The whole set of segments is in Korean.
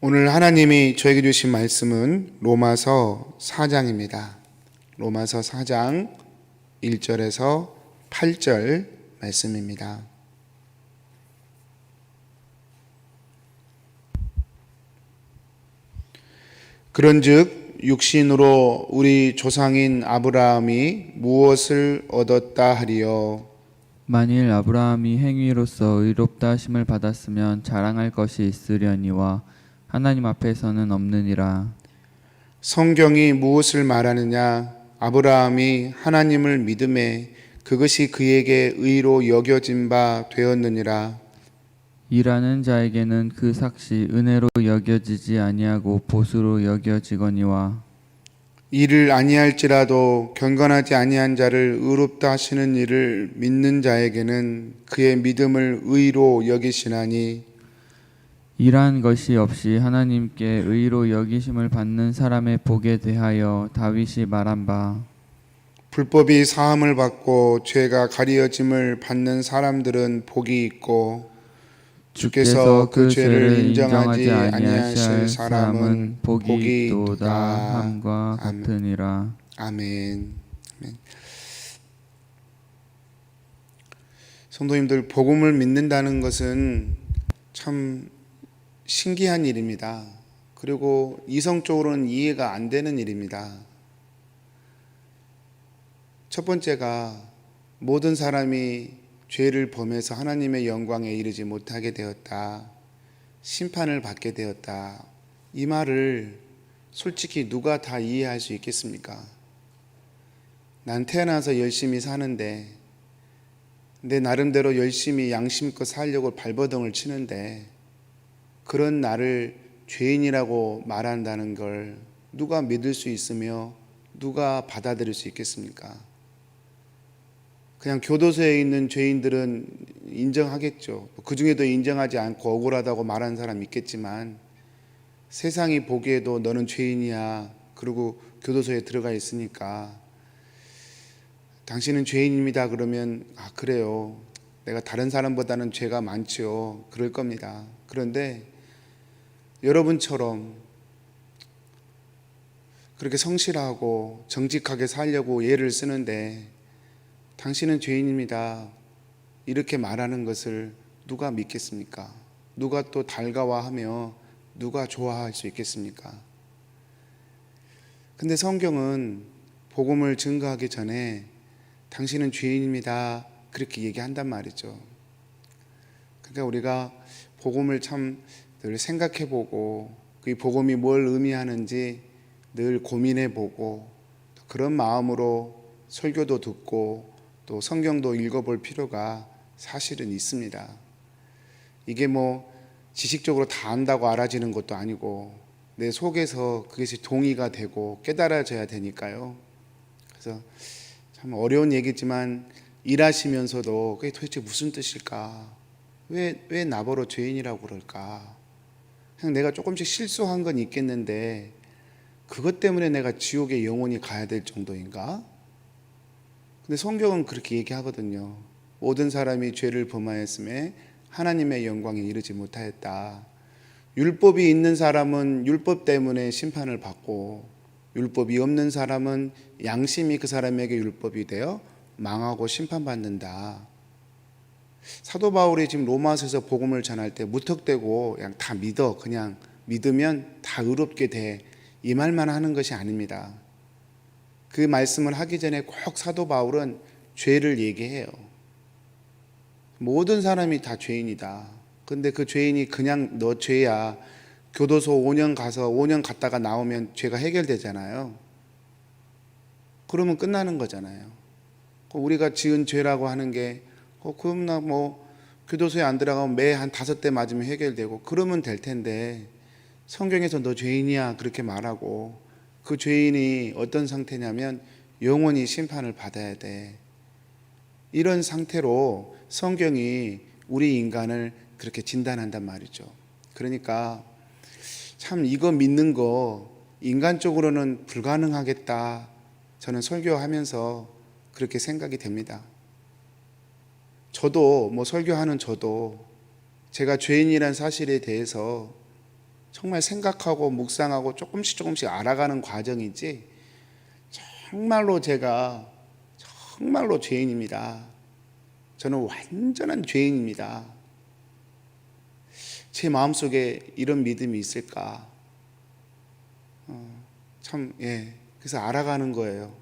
오늘 하나님이 저에게 주신 말씀은 로마서 4장입니다. 로마서 4장 1절에서 8절 말씀입니다. 그런즉 육신으로 우리 조상인 아브라함이 무엇을 얻었다 하리요 만일 아브라함이 행위로서 의롭다 하심을 받았으면 자랑할 것이 있으려니와 하나님 앞에서는 없느니라 성경이 무엇을 말하느냐? 아브라함이 하나님을 믿음에 그것이 그에게 의로 여겨진 바 되었느니라. 일하는 자에게는 그 삭시 은혜로 여겨지지 아니하고 보수로 여겨지거니와 이를 아니할지라도 경건하지 아니한 자를 의롭다 하시는 일을 믿는 자에게는 그의 믿음을 의로 여기시나니 일한 것이 없이 하나님께 의로 여기심을 받는 사람의 복에 대하여 다윗이 말한 바 불법이 사함을 받고 죄가 가리어짐을 받는 사람들은 복이 있고 주께서 그 죄를 인정하지 아니하실 사람은 복이 있도다. 함과. 같으니라 아멘. 아멘. 성도님들 복음을 믿는다는 것은 참 신기한 일입니다. 그리고 이성적으로는 이해가 안 되는 일입니다. 첫 번째가 모든 사람이 죄를 범해서 하나님의 영광에 이르지 못하게 되었다. 심판을 받게 되었다. 이 말을 솔직히 누가 다 이해할 수 있겠습니까? 난 태어나서 열심히 사는데 내 나름대로 열심히 양심껏 살려고 발버둥을 치는데 그런 나를 죄인이라고 말한다는 걸 누가 믿을 수 있으며 누가 받아들일 수 있겠습니까? 그냥 교도소에 있는 죄인들은 인정하겠죠. 그 중에도 인정하지 않고 억울하다고 말하는 사람 있겠지만 세상이 보기에도 너는 죄인이야. 그리고 교도소에 들어가 있으니까 당신은 죄인입니다. 그러면 아 그래요. 내가 다른 사람보다는 죄가 많지요. 그럴 겁니다. 그런데 여러분처럼 그렇게 성실하고 정직하게 살려고 예를 쓰는데 당신은 죄인입니다. 이렇게 말하는 것을 누가 믿겠습니까? 누가 또 달가워하며 누가 좋아할 수 있겠습니까? 근데 성경은 복음을 증거하기 전에 당신은 죄인입니다. 그렇게 얘기한단 말이죠. 그러니까 우리가 복음을 참 늘 생각해 보고 그 복음이 뭘 의미하는지 늘 고민해 보고 그런 마음으로 설교도 듣고 또 성경도 읽어볼 필요가 사실은 있습니다. 이게 뭐 지식적으로 다 안다고 알아지는 것도 아니고 내 속에서 그것이 동의가 되고 깨달아져야 되니까요. 그래서 참 어려운 얘기지만 일하시면서도 그게 도대체 무슨 뜻일까? 왜, 왜 나보러 죄인이라고 그럴까? 그냥 내가 조금씩 실수한 건 있겠는데 그것 때문에 내가 지옥에 영원히 가야 될 정도인가? 근데 성경은 그렇게 얘기하거든요. 모든 사람이 죄를 범하였음에 하나님의 영광에 이르지 못하였다. 율법이 있는 사람은 율법 때문에 심판을 받고 율법이 없는 사람은 양심이 그 사람에게 율법이 되어 망하고 심판받는다. 사도 바울이 지금 로마서에서 복음을 전할 때 무턱대고 그냥 다 믿어 그냥 믿으면 다 의롭게 돼. 이 말만 하는 것이 아닙니다. 그 말씀을 하기 전에 꼭 사도 바울은 죄를 얘기해요. 모든 사람이 다 죄인이다. 근데 그 죄인이 그냥 너 죄야. 교도소 5년 가서 5년 갔다가 나오면 죄가 해결되잖아요. 그러면 끝나는 거잖아요. 우리가 지은 죄라고 하는 게 어, 그럼 나 뭐 교도소에 안 들어가면 매 한 다섯 대 맞으면 해결되고 그러면 될 텐데 성경에서 너 죄인이야 그렇게 말하고 그 죄인이 어떤 상태냐면 영원히 심판을 받아야 돼. 이런 상태로 성경이 우리 인간을 그렇게 진단한단 말이죠. 그러니까 참 이거 믿는 거 인간적으로는 불가능하겠다. 저는 설교하면서 그렇게 생각이 됩니다. 저도 뭐 설교하는 저도 제가 죄인이란 사실에 대해서 정말 생각하고 묵상하고 조금씩 조금씩 알아가는 과정이지 정말로 제가 정말로 죄인입니다. 저는 완전한 죄인입니다. 제 마음속에 이런 믿음이 있을까? 어, 참, 예. 그래서 알아가는 거예요.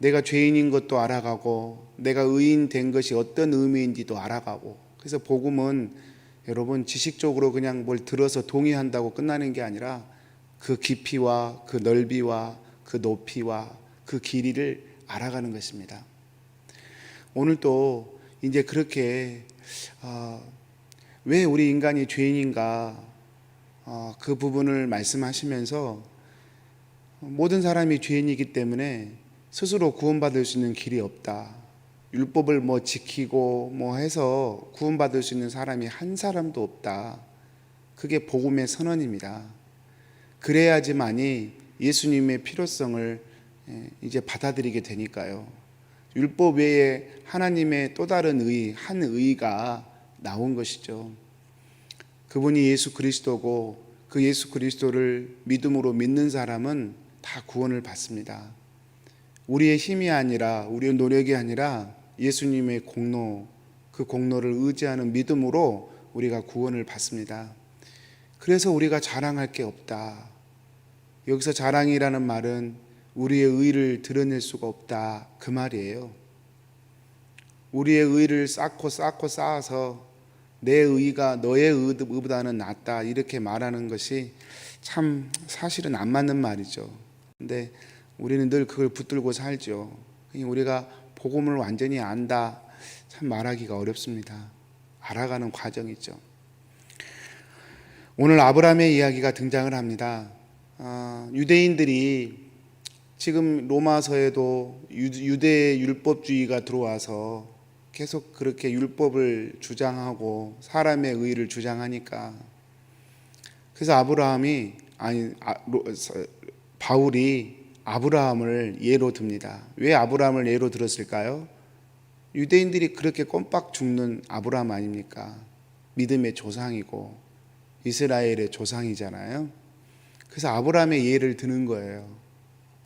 내가 죄인인 것도 알아가고, 내가 의인 된 것이 어떤 의미인지도 알아가고. 그래서 복음은 여러분 지식적으로 그냥 뭘 들어서 동의한다고 끝나는 게 아니라 그 깊이와 그 넓이와 그 높이와 그 길이를 알아가는 것입니다. 오늘 또 이제 그렇게 어, 왜 우리 인간이 죄인인가 어, 그 부분을 말씀하시면서 모든 사람이 죄인이기 때문에 스스로 구원받을 수 있는 길이 없다. 율법을 뭐 지키고 뭐 해서 구원받을 수 있는 사람이 한 사람도 없다. 그게 복음의 선언입니다. 그래야지만이 예수님의 필요성을 예, 이제 받아들이게 되니까요. 율법 외에 하나님의 또 다른 의, 한 의가 나온 것이죠. 그분이 예수 그리스도고 그 예수 그리스도를 믿음으로 믿는 사람은 다 구원을 받습니다. 우리의 힘이 아니라 우리의 노력이 아니라 예수님의 공로 그 공로를 의지하는 믿음으로 우리가 구원을 받습니다. 그래서 우리가 자랑할 게 없다. 여기서 자랑이라는 말은 우리의 의를 드러낼 수가 없다. 그 말이에요. 우리의 의를 쌓고 쌓고 쌓아서 내 의가 너의 의보다는 낫다. 이렇게 말하는 것이 참 사실은 안 맞는 말이죠. 근데 우리는 늘 그걸 붙들고 살죠. 우리가 복음을 완전히 안다. 참 말하기가 어렵습니다. 알아가는 과정이죠. 오늘 아브라함의 이야기가 등장을 합니다. 아, 유대인들이 지금 로마서에도 유대 율법주의가 들어와서 계속 그렇게 율법을 주장하고 사람의 의를 주장하니까 그래서 아브라함이 아니 아, 로, 바울이 아브라함을 예로 듭니다. 왜 아브라함을 예로 들었을까요? 유대인들이 그렇게 꼼빡 죽는 아브라함 아닙니까? 믿음의 조상이고 이스라엘의 조상이잖아요. 그래서 아브라함의 예를 드는 거예요.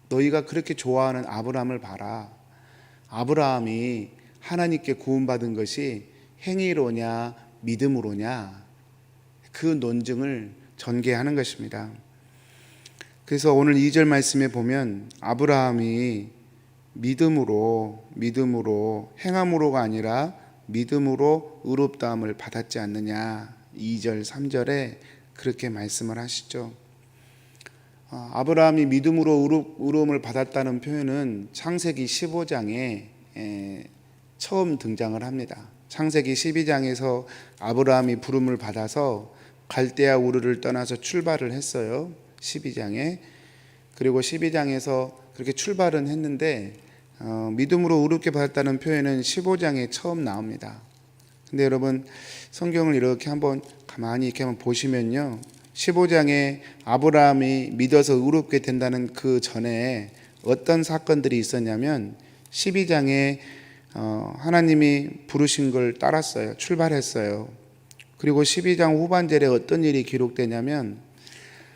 너희가 그렇게 좋아하는 아브라함을 봐라. 아브라함이 하나님께 구원받은 것이 행위로냐 믿음으로냐 그 논증을 전개하는 것입니다. 그래서 오늘 2절 말씀에 보면 아브라함이 믿음으로 믿음으로 행함으로가 아니라 믿음으로 의롭다함을 받았지 않느냐 2절 3절에 그렇게 말씀을 하시죠. 어, 아브라함이 믿음으로 의로움을 받았다는 표현은 창세기 15장에 처음 등장을 합니다. 창세기 12장에서 아브라함이 부름을 받아서 갈대아 우르를 떠나서 출발을 했어요. 12장에 그리고 12장에서 그렇게 출발은 했는데 어, 믿음으로 의롭게 받았다는 표현은 15장에 처음 나옵니다. 근데 여러분 성경을 이렇게 한번 가만히 이렇게 한번 보시면요. 15장에 아브라함이 믿어서 의롭게 된다는 그 전에 어떤 사건들이 있었냐면 12장에 어, 하나님이 부르신 걸 따랐어요. 출발했어요. 그리고 12장 후반절에 어떤 일이 기록되냐면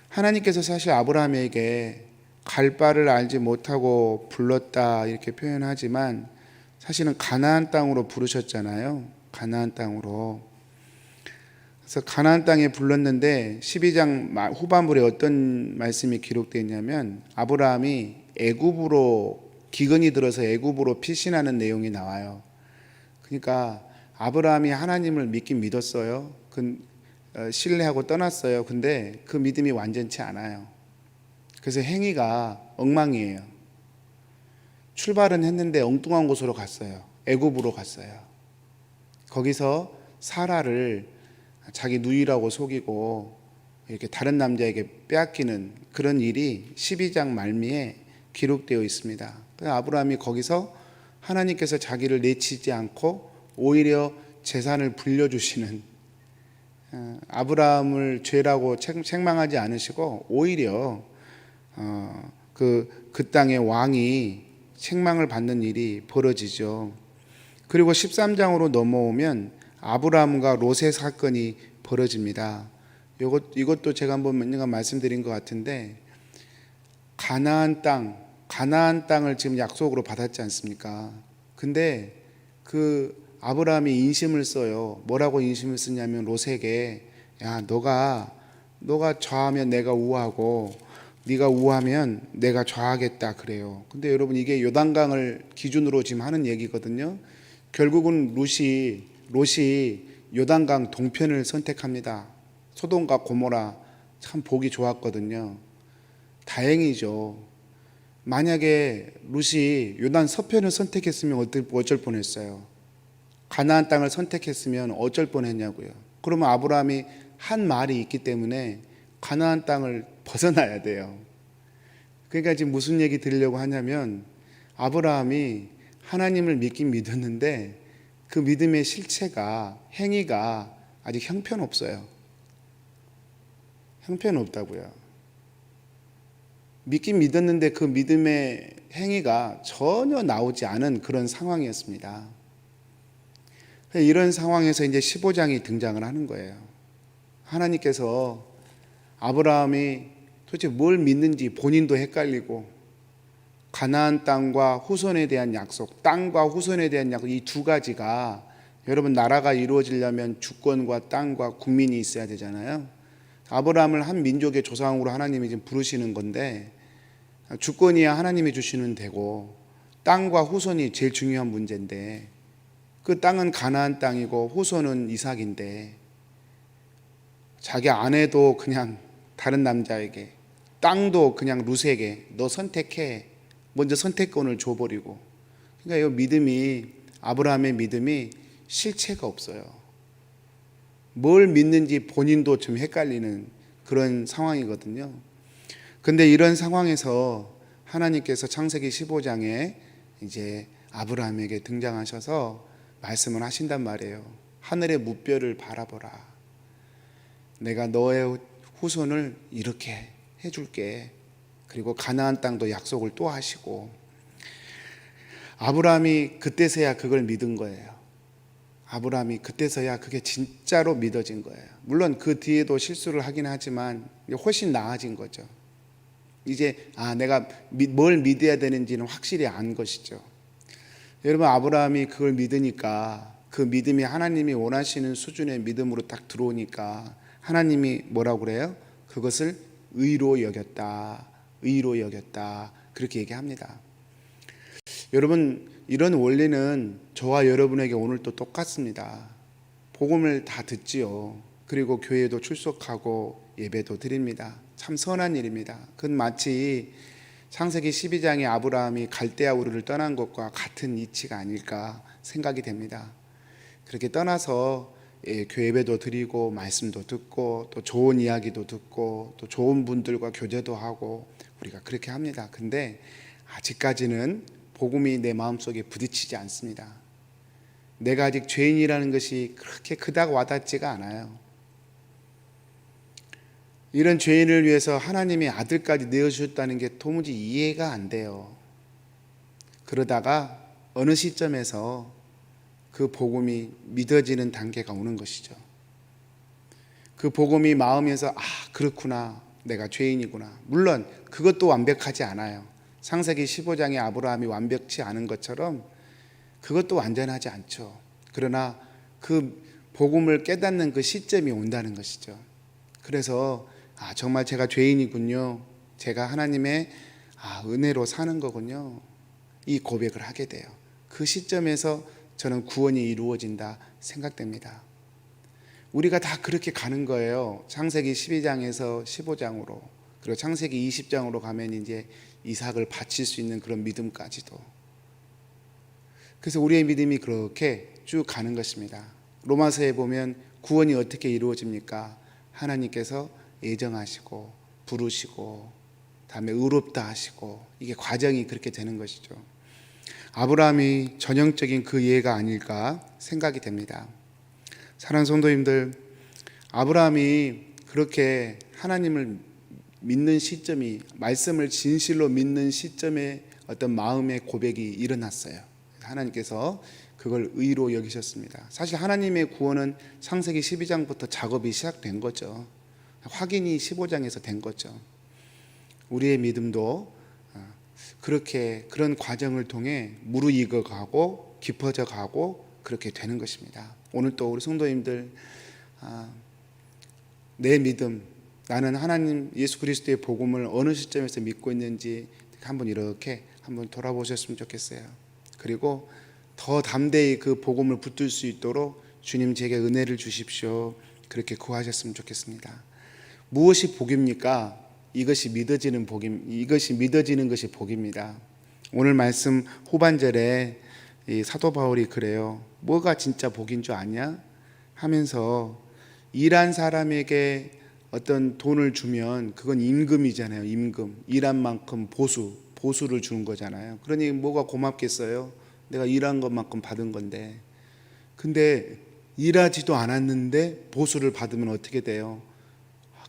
하나님께서 사실 아브라함에게 갈 바를 알지 못하고 불렀다 이렇게 표현하지만 사실은 가나안 땅으로 부르셨잖아요. 가나안 땅으로. 그래서 가나안 땅에 불렀는데 12장 후반부에 어떤 말씀이 기록되어 있냐면 아브라함이 애굽으로 기근이 들어서 애굽으로 피신하는 내용이 나와요. 그러니까 아브라함이 하나님을 믿긴 믿었어요. 그 신뢰하고 떠났어요. 근데 그 믿음이 완전치 않아요. 그래서 행위가 엉망이에요. 출발은 했는데 엉뚱한 곳으로 갔어요. 애굽으로 갔어요. 거기서 사라를 자기 누이라고 속이고 이렇게 다른 남자에게 빼앗기는 그런 일이 12장 말미에 기록되어 있습니다. 아브라함이 거기서 하나님께서 자기를 내치지 않고 오히려 재산을 불려주시는 어, 아브라함을 죄라고 책망하지 않으시고 오히려 어, 그, 그 땅의 왕이 책망을 받는 일이 벌어지죠. 그리고 13장으로 넘어오면 아브라함과 롯의 사건이 벌어집니다. 이것 이것도 제가 한번 몇 년간 말씀드린 것 같은데 가나안 땅 가나안 땅을 지금 약속으로 받았지 않습니까? 근데 그 아브라함이 인심을 써요. 뭐라고 인심을 쓰냐면 롯에게 야 너가 너가 좌하면 내가 우하고 네가 우하면 내가 좌하겠다 그래요. 근데 여러분 이게 요단강을 기준으로 지금 하는 얘기거든요. 결국은 롯이 롯이 요단강 동편을 선택합니다. 소돔과 고모라 참 보기 좋았거든요. 다행이죠. 만약에 롯이 요단 서편을 선택했으면 어쩔 뻔했어요. 가나안 땅을 선택했으면 어쩔 뻔했냐고요. 그러면 아브라함이 한 말이 있기 때문에 가나안 땅을 벗어나야 돼요. 그러니까 지금 무슨 얘기 드리려고 하냐면 아브라함이 하나님을 믿긴 믿었는데 그 믿음의 실체가 행위가 아직 형편없어요. 형편없다고요. 믿긴 믿었는데 그 믿음의 행위가 전혀 나오지 않은 그런 상황이었습니다. 이런 상황에서 이제 15장이 등장을 하는 거예요. 하나님께서 아브라함이 도대체 뭘 믿는지 본인도 헷갈리고 가나안 땅과 후손에 대한 약속, 땅과 후손에 대한 약속 이 두 가지가 여러분 나라가 이루어지려면 주권과 땅과 국민이 있어야 되잖아요. 아브라함을 한 민족의 조상으로 하나님이 지금 부르시는 건데 주권이야 하나님이 주시는 되고 땅과 후손이 제일 중요한 문제인데 그 땅은 가나안 땅이고 후손은 이삭인데 자기 아내도 그냥 다른 남자에게 땅도 그냥 루세에게 너 선택해 먼저 선택권을 줘버리고 그러니까 이 믿음이 아브라함의 믿음이 실체가 없어요. 뭘 믿는지 본인도 좀 헷갈리는 그런 상황이거든요. 근데 이런 상황에서 하나님께서 창세기 15장에 이제 아브라함에게 등장하셔서 말씀을 하신단 말이에요. 하늘의 무뼈를 바라보라. 내가 너의 후손을 이렇게 해줄게. 그리고 가나안 땅도 약속을 또 하시고 아브라함이 그때서야 그걸 믿은 거예요. 아브라함이 그때서야 그게 진짜로 믿어진 거예요. 물론 그 뒤에도 실수를 하긴 하지만 훨씬 나아진 거죠. 이제 아 내가 뭘 믿어야 되는지는 확실히 안 것이죠. 여러분 아브라함이 그걸 믿으니까 그 믿음이 하나님이 원하시는 수준의 믿음으로 딱 들어오니까 하나님이 뭐라고 그래요? 그것을 의로 여겼다. 의로 여겼다. 그렇게 얘기합니다. 여러분 이런 원리는 저와 여러분에게 오늘 또 똑같습니다. 복음을 다 듣지요. 그리고 교회도 출석하고 예배도 드립니다. 참 선한 일입니다. 그건 마치 창세기 12장의 아브라함이 갈대아 우르를 떠난 것과 같은 이치가 아닐까 생각이 됩니다. 그렇게 떠나서 예, 교회도 드리고 말씀도 듣고 또 좋은 이야기도 듣고 또 좋은 분들과 교제도 하고 우리가 그렇게 합니다. 근데 아직까지는 복음이 내 마음속에 부딪히지 않습니다. 내가 아직 죄인이라는 것이 그렇게 그닥 와닿지가 않아요. 이런 죄인을 위해서 하나님이 아들까지 내어주셨다는 게 도무지 이해가 안 돼요. 그러다가 어느 시점에서 그 복음이 믿어지는 단계가 오는 것이죠. 그 복음이 마음에서 아 그렇구나 내가 죄인이구나. 물론 그것도 완벽하지 않아요. 상세기 15장의 아브라함이 완벽치 않은 것처럼 그것도 완전하지 않죠. 그러나 그 복음을 깨닫는 그 시점이 온다는 것이죠. 그래서 아 정말 제가 죄인이군요. 제가 하나님의 아, 은혜로 사는 거군요. 이 고백을 하게 돼요. 그 시점에서 저는 구원이 이루어진다 생각됩니다. 우리가 다 그렇게 가는 거예요. 창세기 12장에서 15장으로 그리고 창세기 20장으로 가면 이제 이삭을 바칠 수 있는 그런 믿음까지도. 그래서 우리의 믿음이 그렇게 쭉 가는 것입니다. 로마서에 보면 구원이 어떻게 이루어집니까? 하나님께서 예정하시고 부르시고 다음에 의롭다 하시고 이게 과정이 그렇게 되는 것이죠. 아브라함이 전형적인 그 예가 아닐까 생각이 됩니다. 사랑하는 성도님들, 아브라함이 그렇게 하나님을 믿는 시점이 말씀을 진실로 믿는 시점에 어떤 마음의 고백이 일어났어요. 하나님께서 그걸 의로 여기셨습니다. 사실 하나님의 구원은 창세기 12장부터 작업이 시작된 거죠. 확인이 15장에서 된 거죠. 우리의 믿음도 어, 그렇게 그런 과정을 통해 무르익어 가고 깊어져 가고 그렇게 되는 것입니다. 오늘 또 우리 성도님들 아, 내 믿음 나는 하나님 예수 그리스도의 복음을 어느 시점에서 믿고 있는지 한번 이렇게 한번 돌아보셨으면 좋겠어요. 그리고 더 담대히 그 복음을 붙들 수 있도록 주님 제게 은혜를 주십시오. 그렇게 구하셨으면 좋겠습니다. 무엇이 복입니까? 이것이 믿어지는 복임, 이것이 믿어지는 것이 복입니다. 오늘 말씀 후반절에 이 사도 바울이 그래요. 뭐가 진짜 복인 줄 아냐? 하면서 일한 사람에게 어떤 돈을 주면 그건 임금이잖아요. 임금. 일한 만큼 보수, 보수를 주는 거잖아요. 그러니 뭐가 고맙겠어요? 내가 일한 것만큼 받은 건데. 근데 일하지도 않았는데 보수를 받으면 어떻게 돼요?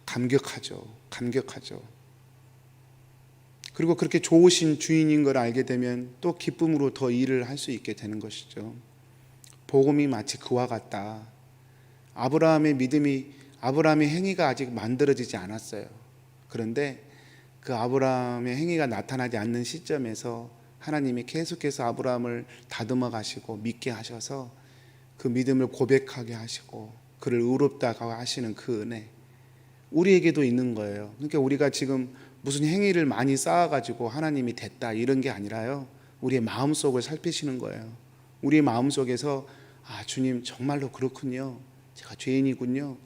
감격하죠. 감격하죠. 그리고 그렇게 좋으신 주인인 걸 알게 되면 또 기쁨으로 더 일을 할 수 있게 되는 것이죠. 복음이 마치 그와 같다. 아브라함의 믿음이 아브라함의 행위가 아직 만들어지지 않았어요. 그런데 그 아브라함의 행위가 나타나지 않는 시점에서 하나님이 계속해서 아브라함을 다듬어 가시고 믿게 하셔서 그 믿음을 고백하게 하시고 그를 의롭다고 하시는 그 은혜 우리에게도 있는 거예요. 그러니까 우리가 지금 무슨 행위를 많이 쌓아가지고 하나님이 됐다 이런 게 아니라요. 우리의 마음 속을 살피시는 거예요. 우리의 마음 속에서 아 주님 정말로 그렇군요. 제가 죄인이군요.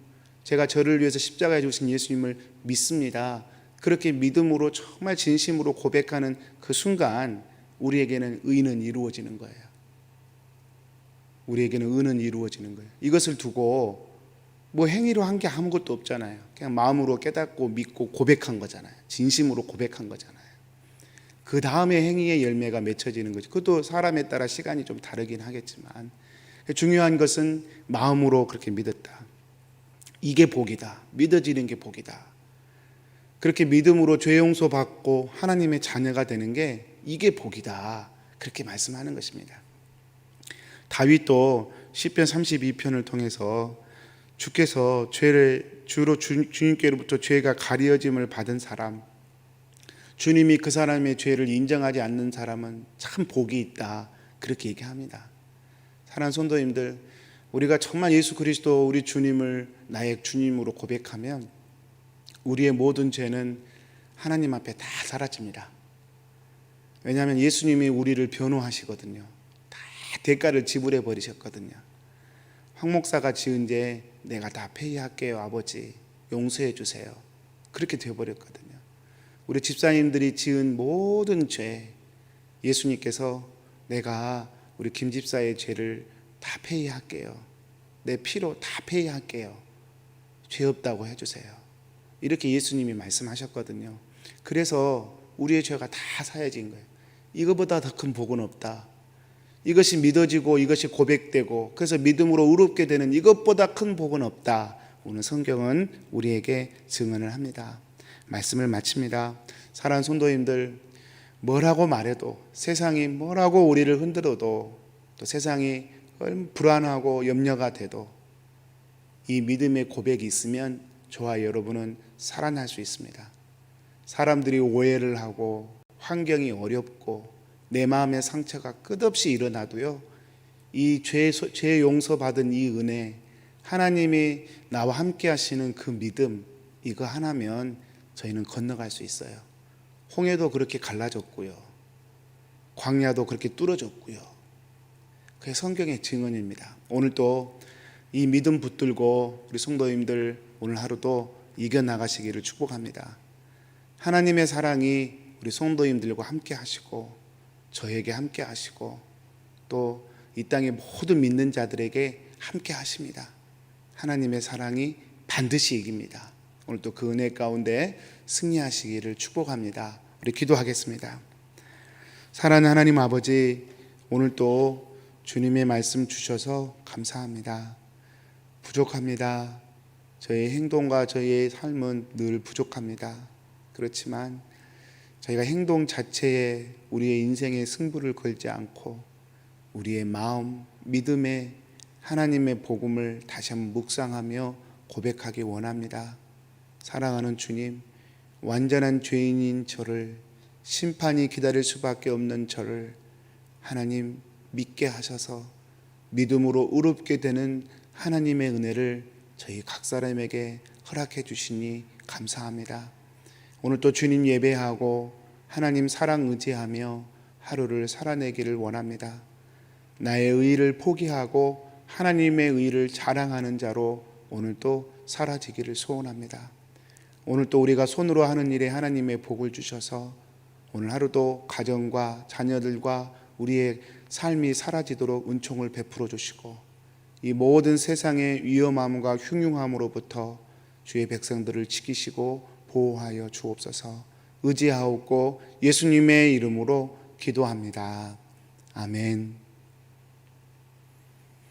제가 저를 위해서 십자가에 주신 예수님을 믿습니다. 그렇게 믿음으로 정말 진심으로 고백하는 그 순간 우리에게는 의는 이루어지는 거예요. 우리에게는 의는 이루어지는 거예요. 이것을 두고 뭐 행위로 한 게 아무것도 없잖아요. 그냥 마음으로 깨닫고 믿고 고백한 거잖아요. 진심으로 고백한 거잖아요. 그 다음에 행위의 열매가 맺혀지는 거죠. 그것도 사람에 따라 시간이 좀 다르긴 하겠지만 중요한 것은 마음으로 그렇게 믿었다. 이게 복이다. 믿어지는 게 복이다. 그렇게 믿음으로 죄 용서 받고 하나님의 자녀가 되는 게 이게 복이다. 그렇게 말씀하는 것입니다. 다윗도 시편 32편을 통해서 주께서 죄를 주로 주, 주님께로부터 죄가 가려짐을 받은 사람 주님이 그 사람의 죄를 인정하지 않는 사람은 참 복이 있다. 그렇게 얘기합니다. 사랑하는 성도님들, 우리가 정말 예수 그리스도 우리 주님을 나의 주님으로 고백하면 우리의 모든 죄는 하나님 앞에 다 사라집니다. 왜냐하면 예수님이 우리를 변호하시거든요. 다 대가를 지불해 버리셨거든요. 황 목사가 지은 죄 내가 다 폐의할게요, 아버지. 용서해 주세요. 그렇게 되어버렸거든요. 우리 집사님들이 지은 모든 죄, 예수님께서 내가 우리 김 집사의 죄를 다 폐의할게요. 내 피로 다 폐의할게요. 죄 없다고 해주세요. 이렇게 예수님이 말씀하셨거든요. 그래서 우리의 죄가 다 사해진 거예요. 이거보다 더 큰 복은 없다. 이것이 믿어지고 이것이 고백되고 그래서 믿음으로 의롭게 되는 이것보다 큰 복은 없다. 오늘 성경은 우리에게 증언을 합니다. 말씀을 마칩니다. 사랑하는 성도님들 뭐라고 말해도 세상이 뭐라고 우리를 흔들어도 또 세상이 불안하고 염려가 돼도 이 믿음의 고백이 있으면 저와 여러분은 살아날 수 있습니다. 사람들이 오해를 하고 환경이 어렵고 내 마음의 상처가 끝없이 일어나도요. 이 죄 죄 용서 받은 이 은혜 하나님이 나와 함께 하시는 그 믿음 이거 하나면 저희는 건너갈 수 있어요. 홍해도 그렇게 갈라졌고요. 광야도 그렇게 뚫어졌고요. 그게 성경의 증언입니다. 오늘도 이 믿음 붙들고 우리 성도님들 오늘 하루도 이겨 나가시기를 축복합니다. 하나님의 사랑이 우리 성도님들과 함께 하시고 저에게 함께 하시고 또 이 땅의 모든 믿는 자들에게 함께 하십니다. 하나님의 사랑이 반드시 이깁니다. 오늘 또그 은혜 가운데 승리하시기를 축복합니다. 우리 기도하겠습니다. 사랑하는 하나님 아버지, 오늘 또 주님의 말씀 주셔서 감사합니다. 부족합니다. 저희의 행동과 저희의 삶은 늘 부족합니다. 그렇지만 저희가 행동 자체에 우리의 인생의 승부를 걸지 않고 우리의 마음, 믿음에 하나님의 복음을 다시 한번 묵상하며 고백하기 원합니다. 사랑하는 주님, 완전한 죄인인 저를 심판이 기다릴 수밖에 없는 저를 하나님 믿게 하셔서 믿음으로 의롭게 되는 하나님의 은혜를 저희 각 사람에게 허락해 주시니 감사합니다. 오늘 또 주님 예배하고 하나님 사랑 의지하며 하루를 살아내기를 원합니다. 나의 의를 포기하고 하나님의 의를 자랑하는 자로 오늘 또 사라지기를 소원합니다. 오늘 또 우리가 손으로 하는 일에 하나님의 복을 주셔서 오늘 하루도 가정과 자녀들과 우리의 삶이 사라지도록 은총을 베풀어 주시고 이 모든 세상의 위험함과 흉흉함으로부터 주의 백성들을 지키시고 보호하여 주옵소서 의지하옵고 예수님의 이름으로 기도합니다. 아멘.